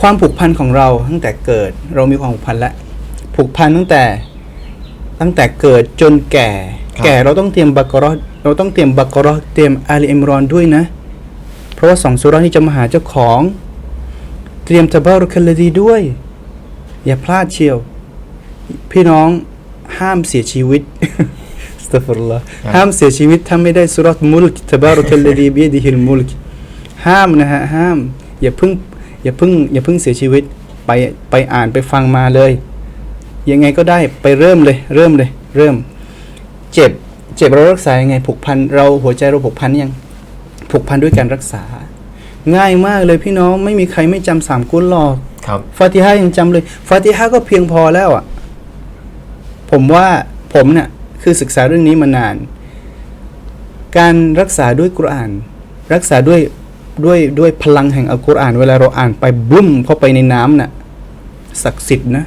ความผูกพันของเราตั้งแต่เกิดเรามีความผูกพันแล้วผูกพันตั้งแต่ตั้งแต่เกิดจนแก่ครับแก่เราต้องเตรียมบักรอเราต้องเตรียมบักรอเตรียมอาลีอิมรอนด้วยนะ เพราะว่าสองสุรานี้จะมาหาเจ้าของ เตรียมตะบารุคัลลดีด้วย อย่าพลาดเชียว พี่น้องห้ามเสียชีวิตสตัฟรุลลอฮ์ครับห้ามเสียชีวิตถ้าไม่ได้สุรัตมุลกตะบารุคัลลดีบียดิฮิลมุลกห้ามนะฮะห้าม อย่าเพิ่ง อย่าเพิ่งอย่าเพิ่งเสียชีวิตไปไปอ่านไปฟังมาเลย ยังไงก็ได้ไปเริ่มเลยเริ่มเลยเริ่ม เจ็บเจ็บเรารักษายังไงผูกพันเราหัวใจเราผูกพันยังผูกพันด้วยการรักษา ง่ายมากเลยพี่น้องไม่มีใครไม่จำสามกุลหรอกครับฟาติฮะยังจำเลย ฟาติฮะก็เพียงพอแล้วอะ ผมว่าผมเนี่ยคือศึกษาเรื่องนี้มานาน การรักษาด้วยกุรอาน รักษาด้วย ด้วยด้วยพลังแห่งอัลกุรอาน เวลาเราอ่านไปบุ้มเข้าไปในน้ำน่ะศักดิ์สิทธิ์นะ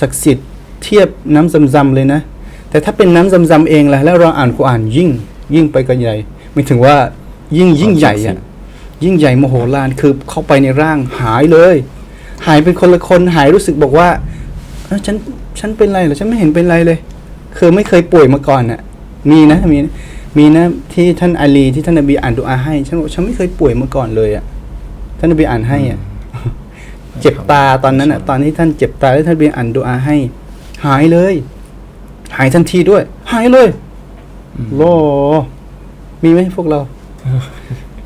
ศักดิ์สิทธิ์เทียบน้ำซำๆเลยนะ แต่ถ้าเป็นน้ำซำๆเองล่ะแล้วเราอ่านกุรอานยิ่ง ยิ่งไปกันใหญ่ไม่ถึงว่ายิ่งยิ่งใหญ่อะยิ่งใหญ่โมโหลานคือเข้าไปในร่างหายเลย หายเป็นคนละคนหายรู้สึกบอกว่าเอ้าฉันฉันเป็นไรเหรอฉันไม่เห็นเป็นไรเลย คือไม่เคยป่วยมาก่อนน่ะมีนะมีนะ มีนะที่ท่านอาลีที่ท่านนบีอ่านดุอาให้ ฉันบอกฉันไม่เคยป่วยมาก่อนเลยอะ ท่านนบีอ่านให้อะ เจ็บตาตอนนั้นอะ ตอนที่ท่านเจ็บตาแล้วท่านนบีอ่านดุอาให้ หายเลย หายทันทีด้วย หายเลยโลมีไหมพวกเรา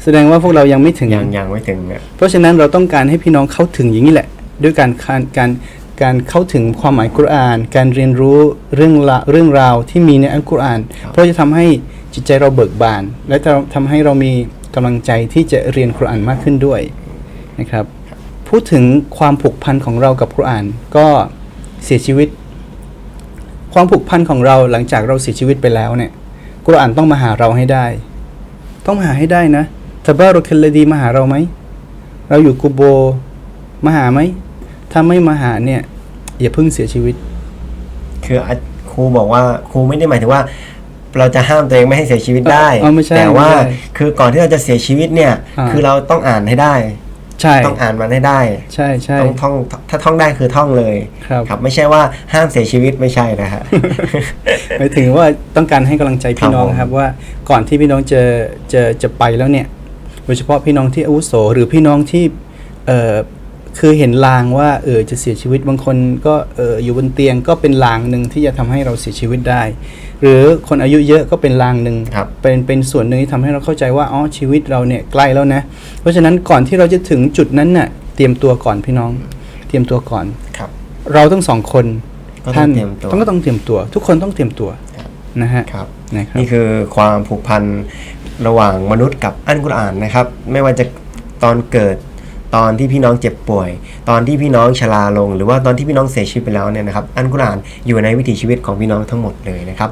แสดงว่าพวกเรายังไม่ถึงยังยังไม่ถึงเนี่ยเพราะฉะนั้นเราต้องการให้พี่น้องเข้าถึงอย่างนี้แหละ ด้วยการการ การการเข้าถึงความหมายกุรอาน การเรียนรู้เรื่องละเรื่องราวที่มีในอัลกุรอาน เพราะจะทำให้จิตใจเราเบิกบาน และจะทำให้เรามีกำลังใจที่จะเรียนกุรอานมากขึ้นด้วยนะครับ พูดถึงความผูกพันของเรากับกุรอานก็เสียชีวิต ความผูกพันของเราหลังจากเราเสียชีวิตไปแล้วเนี่ยกุรอานต้องมาหาเราให้ได้ ต้องมาหาให้ได้นะตะบารุคัลลดีมาหาเราไหมเราอยู่กูโบมาหาไหม ถ้าไม่มาหาเนี่ยอย่าเพิ่งเสียชีวิต คืออะครูบอกว่าครูไม่ได้หมายถึงว่าเราจะห้ามตัวเองไม่ให้เสียชีวิตได้เออไม่ใช่แต่ว่าไม่ใช่คือก่อนที่เราจะเสียชีวิตเนี่ยอ่าคือเราต้องอ่านให้ได้ ใช่ ต้องอ่านมันให้ได้ ใช่ใช่ต้องท่อง ถ้าท่องได้คือท่องเลย ครับครับไม่ใช่ว่าห้ามเสียชีวิตไม่ใช่นะฮะหมายถึงว่าต้องการให้กำลังใจพี่น้องครับผมครับว่าก่อนที่พี่น้องจะจะจะไปแล้วเนี่ย โดยเฉพาะพี่น้องที่อาวุโสหรือพี่น้องที่เออ คือเห็นลางว่าเออจะเสียชีวิตบางคนก็เอออยู่บนเตียงก็เป็นลางหนึ่งที่จะทำให้เราเสียชีวิตได้ หรือคนอายุเยอะก็เป็นลางหนึ่งครับเป็นเป็นส่วนหนึ่งที่ทำให้เราเข้าใจว่าอ๋อชีวิตเราเนี่ยใกล้แล้วนะ เพราะฉะนั้นก่อนที่เราจะถึงจุดนั้นน่ะเตรียมตัวก่อนพี่น้อง เตรียมตัวก่อนครับ เราทั้งสองคนก็ต้องท่านเตรียมตัวต้องก็ต้องเตรียมตัว ทุกคนต้องเตรียมตัวครับนะฮะครับนะครับนี่คือความผูกพันระหว่างมนุษย์กับอัลกุรอานนะครับ ไม่ว่าจะตอนเกิด ตอนที่พี่น้องเจ็บป่วย ตอนที่พี่น้องชราลง หรือว่าตอนที่พี่น้องเสียชีวิตไปแล้วเนี่ยนะครับอันกุรานอยู่ในวิถีชีวิตของพี่น้องทั้งหมดเลยนะครับ